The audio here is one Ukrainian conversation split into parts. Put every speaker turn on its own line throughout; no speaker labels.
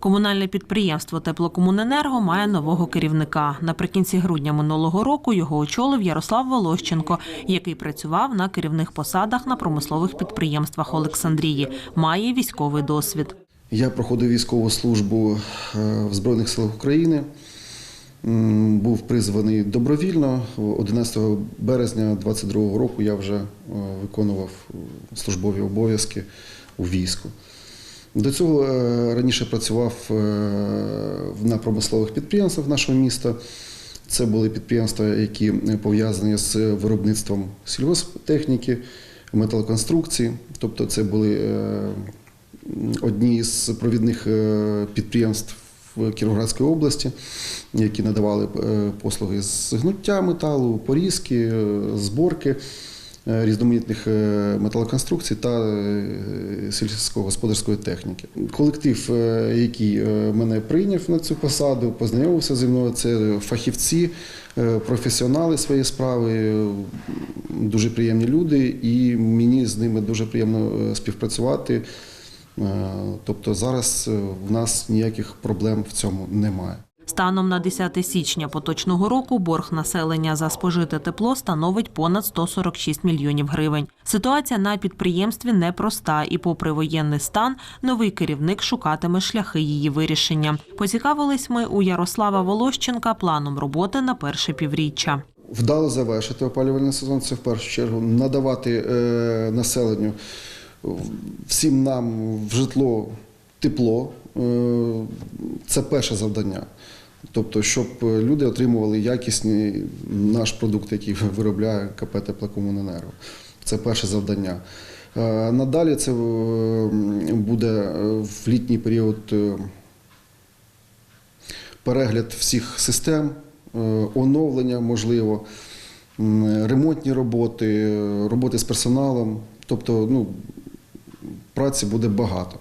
Комунальне підприємство Теплокомуненерго має нового керівника. Наприкінці грудня минулого року його очолив Ярослав Волощенко, який працював на керівних посадах на промислових підприємствах Олександрії. Має військовий досвід.
Я проходив військову службу е, в Збройних силах України. Був призваний добровільно. 11 березня 22 року я вже е, виконував е, службові обов'язки у війську. До цього е, раніше працював е, на промислових підприємствах нашого міста. Це були підприємства, які пов'язані з виробництвом сільгосптехніки, металоконструкції. Тобто це були е, одні з провідних е, підприємств в області, які надавали е, послуги з гнуття металу, порізки, е, зборки е, різноманітних е, металоконструкцій та е, сільськогосподарської техніки. Колектив, е, який е, мене прийняв на цю посаду, познайомився зі мною. Це фахівці, е, професіонали своєї справи, е, дуже приємні люди, і мені з ними дуже приємно е, співпрацювати. Е, Тобто зараз е, в нас ніяких проблем в цьому немає.
Станом на 10 січня поточного року борг населення за спожите тепло становить понад 146 мільйонів гривень. Ситуація на підприємстві непроста, і, попри воєнний стан, новий керівник шукатиме шляхи її вирішення. Поцікавились ми у Ярослава Волощенка планом роботи на перше півріччя.
Вдало завершити опалювальний сезон це в першу чергу надавати е, населенню всім нам в житло тепло. Е, це перше завдання. Тобто, щоб люди отримували якісний наш продукт, який виробляє КП Теплокомуненерго. Це перше завдання. Е, Надалі це е, буде в літній період е, перегляд всіх систем, е, оновлення можливо, ремонтні роботи, е, роботи з персоналом. Тобто, ну, праці буде багато.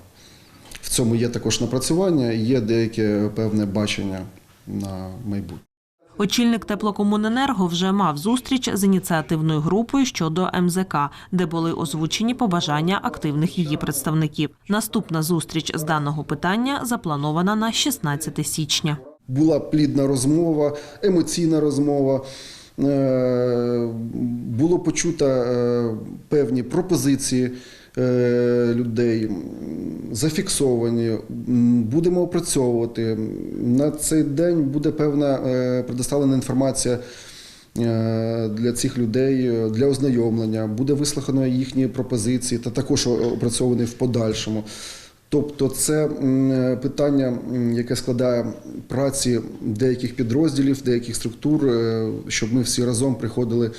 В цьому є також напрацювання, є деяке певне бачення на майбутнє.
Очільник теплокомуненерго вже мав зустріч з ініціативною групою щодо МЗК, де були озвучені побажання активних її представників. Наступна зустріч з даного питання запланована на 16 січня.
Була плідна розмова, емоційна розмова. Е, Було почуто е, певні пропозиції е, людей, зафіксовані. Будемо опрацьовувати. На цей день буде певна е, предоставлена інформація е, для цих людей е, для ознайомлення. Буде вислухано їхні пропозиції та також опрацьовані в подальшому. Тобто це питання, яке складає праці деяких підрозділів, деяких структур, щоб ми всі разом приходили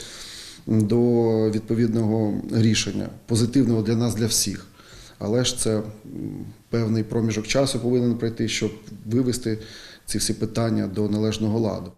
до відповідного рішення, позитивного для нас, для всіх. Але ж це певний проміжок часу повинен пройти, щоб вивести ці всі питання до належного ладу.